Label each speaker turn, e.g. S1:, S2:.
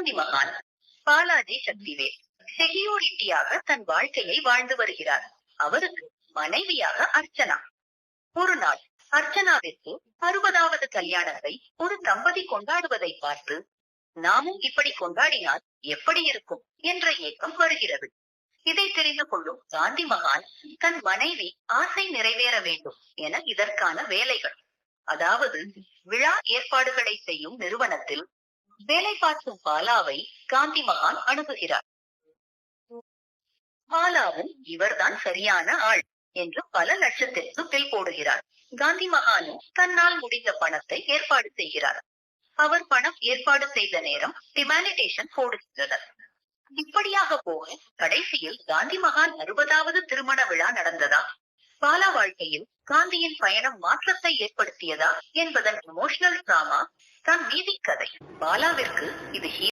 S1: காந்தி மகான் பாலாஜி சக்திவேல் செக்யூரிட்டியாக தன் வாழ்க்கையை வாழ்ந்து வருகிறார். அவருக்கு மனைவியாக அர்ச்சனா. ஒரு நாள் அர்ச்சனாவிற்கு அறுபதாவது கல்யாணத்தை ஒரு தம்பதி கொண்டாடுவதை பார்த்து நாமும் இப்படி கொண்டாடினால் எப்படி இருக்கும்? என்ற ஏக்கம் வருகிறது. இதை தெரிந்து கொள்ளும் காந்தி மகான் தன் மனைவி ஆசை நிறைவேற வேண்டும் என இதற்கான வேலைகள் அதாவது விழா ஏற்பாடுகளை செய்யும் நிறுவனத்தில் வேலை பார்க்கும் பாலாவை காந்தி மகான் அணுகுகிறார். பாலாவும் இவர்தான் சரியான ஆள் என்று பல லட்சத்திற்கு பில் போடுகிறார். காந்தி மகானும் தன்னால் முடிந்த பணத்தை ஏற்பாடு செய்கிறார். அவர் பணம் ஏற்பாடு செய்த நேரம் டிமானிடேஷன் போடுகின்றனர் இப்படியாக போக கடைசியில் காந்தி மகான் அறுபதாவது திருமண விழா நடந்ததா? பாலா வாழ்க்கையில் காந்தியின் பயணம் மாற்றத்தை ஏற்படுத்தியதா என்பதன் எமோஷனல் டிராமா தான் மீதி கதை. பாலாவிற்கு இது